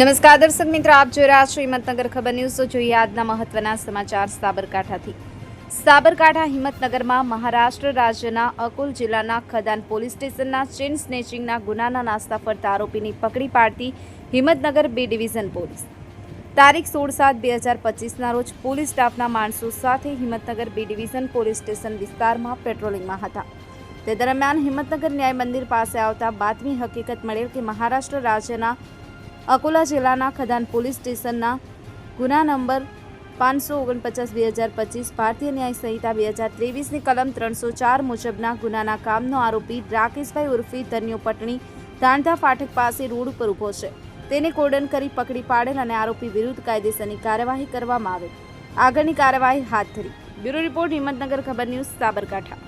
નમસ્કાર દર્શક મિત્રો, આપ જોઈ રહ્યા છો હિંમતનગર ખબર ન્યૂઝ. જોઈએ આજના મહત્વના સમાચાર સાબરકાંઠાથી. સાબરકાંઠા હિંમતનગરમાં મહારાષ્ટ્ર રાજ્યના અકોલ જિલ્લાના ખદાન પોલીસ સ્ટેશનના ચેન સ્નેચિંગના ગુનાના નાસ્તા ફરતા આરોપીની પકડી પાડતી હિંમતનગર બે ડિવિઝન પોલીસ. તારીખ સોળ સાત બે હજાર પચીસના રોજ પોલીસ સ્ટાફના માણસો સાથે હિંમતનગર બે ડિવિઝન પોલીસ સ્ટેશન વિસ્તારમાં પેટ્રોલિંગમાં હતા. તે દરમિયાન હિંમતનગર ન્યાય મંદિર પાસે આવતા બાતમી હકીકત મળેલ કે મહારાષ્ટ્ર રાજ્યના અકોલા જિલ્લાના ખદાન પોલીસ સ્ટેશનના ગુના નંબર પાંચસો ઓગણપચાસ બે હજાર પચીસ, ભારતીય ન્યાય સંહિતા બે હજાર ત્રેવીસની કલમ ત્રણસો ચાર મુજબના ગુનાના કામનો આરોપી રાકેશભાઈ ઉર્ફી ધન્યો પટણી તાણતા ફાટક પાસે રોડ ઉપર ઊભો છે. તેને કોર્ડન કરી પકડી પાડેલ અને આરોપી વિરુદ્ધ કાયદેસરની કાર્યવાહી કરવામાં આવે. આગળની કાર્યવાહી હાથ ધરી. બ્યુરો રિપોર્ટ હિંમતનગર ખબર ન્યૂઝ સાબરકાંઠા.